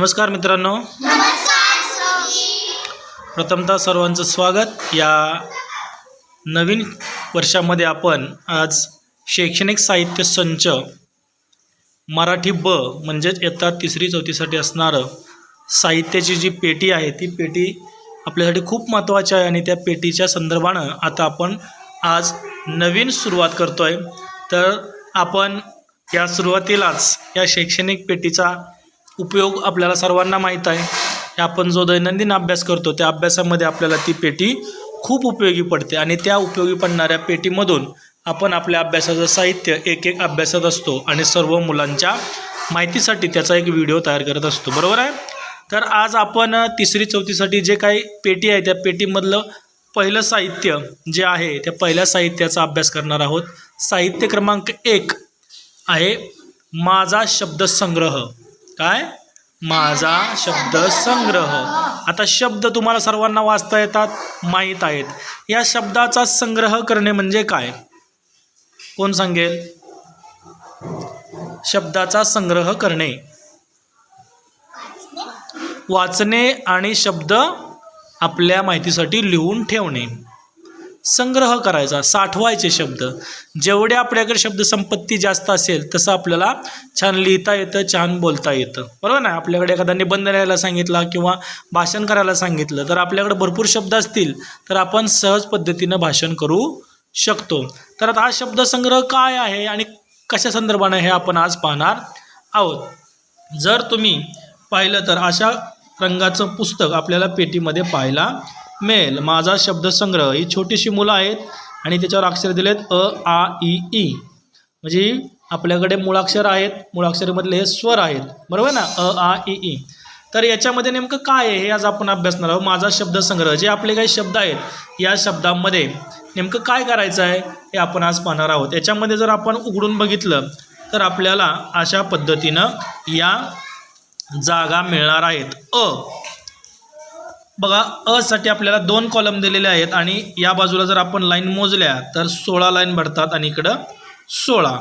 नमस्कार मित्रांनो. प्रथमतः सर्वांचं स्वागत. या नवीन वर्षामध्ये आपण आज शैक्षणिक साहित्य संच मराठी ब म्हणजेच इयत्ता तिसरी चौथीसाठी असणारं साहित्याची जी पेटी आहे ती पेटी आपल्यासाठी खूप महत्त्वाची आहे आणि त्या पेटीच्या संदर्भानं आता आपण आज नवीन सुरुवात करतो आहे तर आपण या सुरुवातीलाच या शैक्षणिक पेटीचा उपयोग आपल्याला सर्वांना माहीत आहे. आपण जो दैनंदिन अभ्यास करतो त्या अभ्यासामध्ये आपल्याला ती पेटी खूप उपयोगी पडते आणि त्या उपयोगी पडणाऱ्या पेटीमधून आपण आपल्या अभ्यासाचं साहित्य एक एक अभ्यासत असतो आणि सर्व मुलांच्या माहितीसाठी त्याचा एक व्हिडिओ तयार करत असतो. बरोबर आहे? तर आज आपण तिसरी चौथीसाठी जे काही पेटी आहे त्या पेटीमधलं पहिलं साहित्य जे आहे त्या पहिल्या साहित्याचा अभ्यास करणार आहोत. साहित्य क्रमांक एक आहे माझा शब्दसंग्रह. काय? माझा शब्द संग्रह. आता शब्द तुम्हाला सर्वांना वाचता येतात माहीत आहेत. या शब्दाचा संग्रह करणे म्हणजे काय? कोण सांगेल? शब्दाचा संग्रह करणे. वाचणे आणि शब्द आपल्या माहितीसाठी लिहून ठेवणे. संग्रह करायचा साठवायचे शब्द. जेवढे आपल्याकडे शब्दसंपत्ती जास्त असेल तसं आपल्याला छान लिहिता येतं छान बोलता येतं. बरोबर ना? आपल्याकडे एखादा निबंध लिहायला सांगितला किंवा भाषण करायला सांगितलं तर आपल्याकडे भरपूर शब्द असतील तर आपण सहज पद्धतीनं भाषण करू शकतो. तर आता हा शब्दसंग्रह काय आहे आणि कशा संदर्भानं हे आपण आज पाहणार आहोत? जर तुम्ही पाहिलं तर अशा रंगाचं पुस्तक आपल्याला पेटीमध्ये पाहायला मेल माझा शब्दसंग्रह ही छोटीशी मुलं आहेत आणि त्याच्यावर अक्षर दिलेत अ आ इ ई. म्हणजे आपल्याकडे मुळाक्षर आहेत मुळाक्षरमधले हे स्वर आहेत. बरोबर ना? अ आ इ ई. तर याच्यामध्ये नेमकं काय आहे हे आज आपण अभ्यासणार आहोत? माझा शब्दसंग्रह जे आपले काही शब्द आहेत या शब्दांमध्ये नेमकं काय करायचं आहे हे आपण आज पाहणार आहोत. याच्यामध्ये जर आपण उघडून बघितलं तर आपल्याला अशा पद्धतीनं या जागा मिळणार आहेत. अ बघा अ साठी आपल्याला दोन कॉलम दिलेले आहेत आणि या बाजूला जर आपण लाईन मोजल्या तर सोळा लाईन भरतात आणि इकडं सोळा.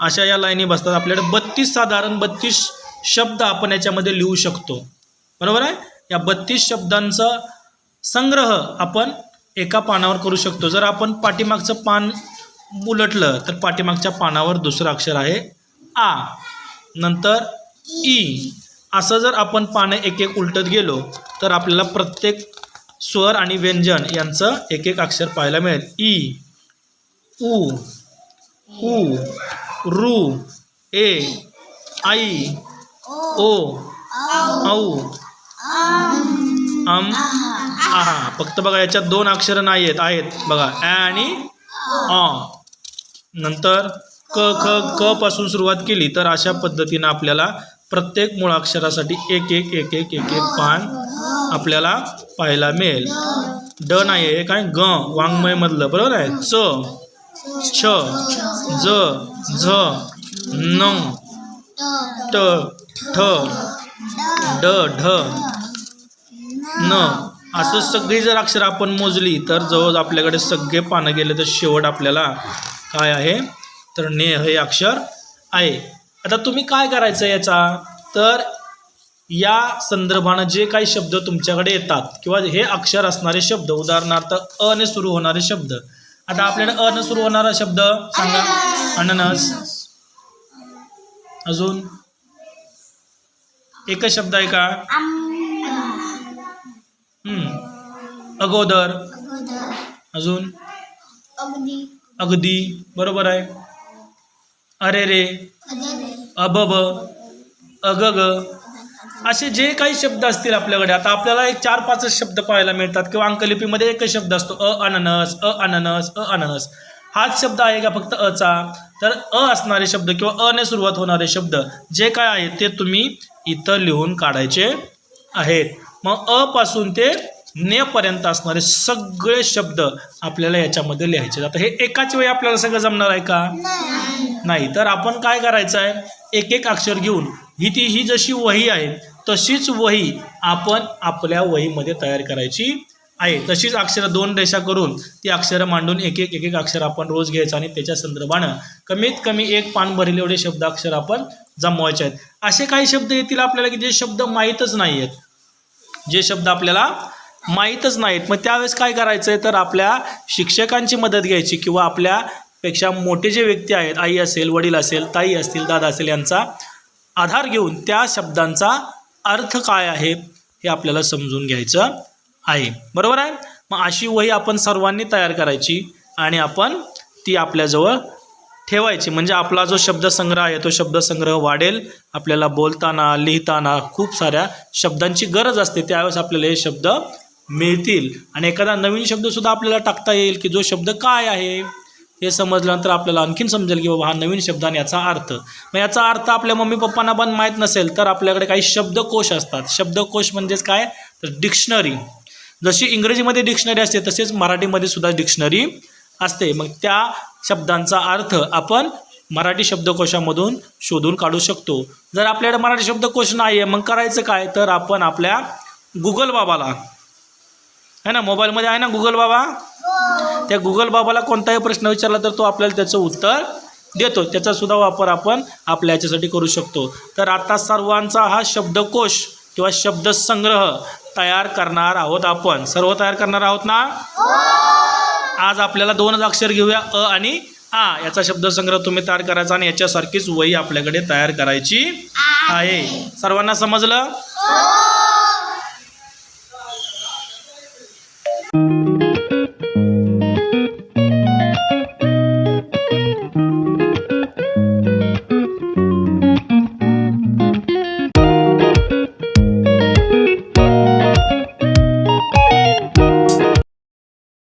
अशा या लाईनी बसतात. आपल्याकडे बत्तीस साधारण बत्तीस शब्द आपण याच्यामध्ये लिहू शकतो. बरोबर आहे? या बत्तीस शब्दांचा संग्रह आपण एका पानावर करू शकतो. जर आपण पाठीमागचं पान उलटलं तर पाठीमागच्या पानावर दुसरं अक्षर आहे आ. नंतर ई. असं जर आपण पानं एक एक उलटत गेलो तर आपल्याला प्रत्येक स्वर आणि व्यंजन यांचं एक एक अक्षर पाहायला मिळेल. ई उ उ रू ए आई ओ औ आम आहा. फक्त बघा याच्यात दोन अक्षरं नाही आहेत. आहेत बघा ॲ आणि अ. नंतर क ख क पासून सुरुवात केली तर अशा पद्धतीनं आपल्याला प्रत्येक मुळाक्षरासाठी एक एक एक एक एक एक पान आपल्याला पाहायला मिळेल. ड नाही आहे काय? ग वाङ्मयमधलं बरोबर आहे? च. छ. ज. झ. न. ट. ठ. ड ढ. न. असं सगळी जर अक्षर आपण मोजली तर जवळ आपल्याकडे सगळे पानं गेले तर शेवट आपल्याला काय आहे? तर ने हे अक्षर आहे. आता तुम्ही काय करायचं याचा? तर या संदर्भानं जे काही शब्द तुमच्याकडे येतात किंवा हे अक्षर असणारे शब्द उदाहरणार्थ अ ने सुरू होणारे शब्द. आता आपल्याकडे अ ने सुरू होणारा शब्द सांगा. अननस. अजून? एकच शब्द आहे का? हम्म. अगोदर. अजून? अगदी. बरोबर आहे. अरे रे. अबब अगग असे जे काही शब्द असतील आपल्याकडे. आता आपल्याला एक चार पाचच शब्द पाहायला मिळतात किंवा अंकलिपीमध्ये एकच शब्द असतो. अ अननस अ अननस अ अननस. हाच शब्द आहे का फक्त अचा? तर अ असणारे शब्द किंवा अ ने सुरुवात होणारे शब्द जे काय आहेत ते तुम्ही इथं लिहून काढायचे आहेत. मग अ पासून ते ने पर्यंत असणारे सगळे शब्द आपल्याला याच्यामध्ये लिहायचे आता हे एकाच वेळी आपल्याला सगळं जमणार आहे का? नाही. तर आपण काय करायचं आहे एक एक अक्षर घेऊन. ही ती ही जशी वही आहे तशीच वही आपण आपल्या वहीमध्ये तयार करायची आहे. तशीच अक्षरं दोन रेषा करून ती अक्षरं मांडून एक एक एक एक अक्षर आपण रोज घ्यायचं आणि त्याच्या संदर्भानं कमीत कमी एक पान भरेल एवढे शब्द अक्षर आपण जमवायचे आहेत. असे काही शब्द येतील आपल्याला की जे शब्द माहीतच नाही आहेत जे शब्द आपल्याला माहीतच नाहीत मग त्यावेळेस काय करायचं आहे तर आपल्या शिक्षकांची मदत घ्यायची किंवा आपल्या पेक्षा मोठे जे व्यक्ती आहेत आई असेल वडील असेल ताई असतील दादा असेल यांचा आधार घेऊन त्या शब्दांचा अर्थ काय आहे हे आपल्याला समजून घ्यायचं आहे. बरोबर आहे? मग अशी वही आपण सर्वांनी तयार करायची आणि आपण ती आपल्याजवळ ठेवायची. म्हणजे आपला जो शब्दसंग्रह आहे तो शब्दसंग्रह वाढेल. आपल्याला बोलताना लिहिताना खूप साऱ्या शब्दांची गरज असते. त्यावेळेस आपल्याला हे शब्द मिळतील. आणि एखादा नवीन शब्दसुद्धा आपल्याला टाकता येईल की जो शब्द काय आहे? हे समजल्यानंतर आपल्याला आणखीन समजेल की बाबा हा नवीन शब्द आणि याचा अर्थ. मग याचा अर्थ आपल्या मम्मी पप्पांना पण माहीत नसेल तर आपल्याकडे काही शब्दकोश असतात. शब्दकोश म्हणजेच काय? तर डिक्शनरी. जशी इंग्रजीमध्ये डिक्शनरी असते तसेच मराठीमध्ये सुद्धा डिक्शनरी असते. मग त्या शब्दांचा अर्थ आपण मराठी शब्दकोशामधून शोधून काढू शकतो. जर आपल्याकडे मराठी शब्दकोश नाही आहे मग करायचं काय? तर आपण आपल्या गुगल बाबाला. आहे ना? मोबाईलमध्ये आहे ना गुगल बाबा? त्या गुगल बाबाला कोणताही प्रश्न विचारला तर तो आपल्याला त्याचं उत्तर देतो. त्याचासुद्धा वापर आपण आपल्या याच्यासाठी करू शकतो. तर आता सर्वांचा हा शब्दकोश किंवा शब्दसंग्रह तयार करणार आहोत आपण. सर्व तयार करणार आहोत ना? आज आपल्याला दोनच अक्षर घेऊया अ आणि आ. याचा शब्दसंग्रह तुम्ही तयार करायचा आणि याच्यासारखीच वही आपल्याकडे तयार करायची आहे. सर्वांना समजलं?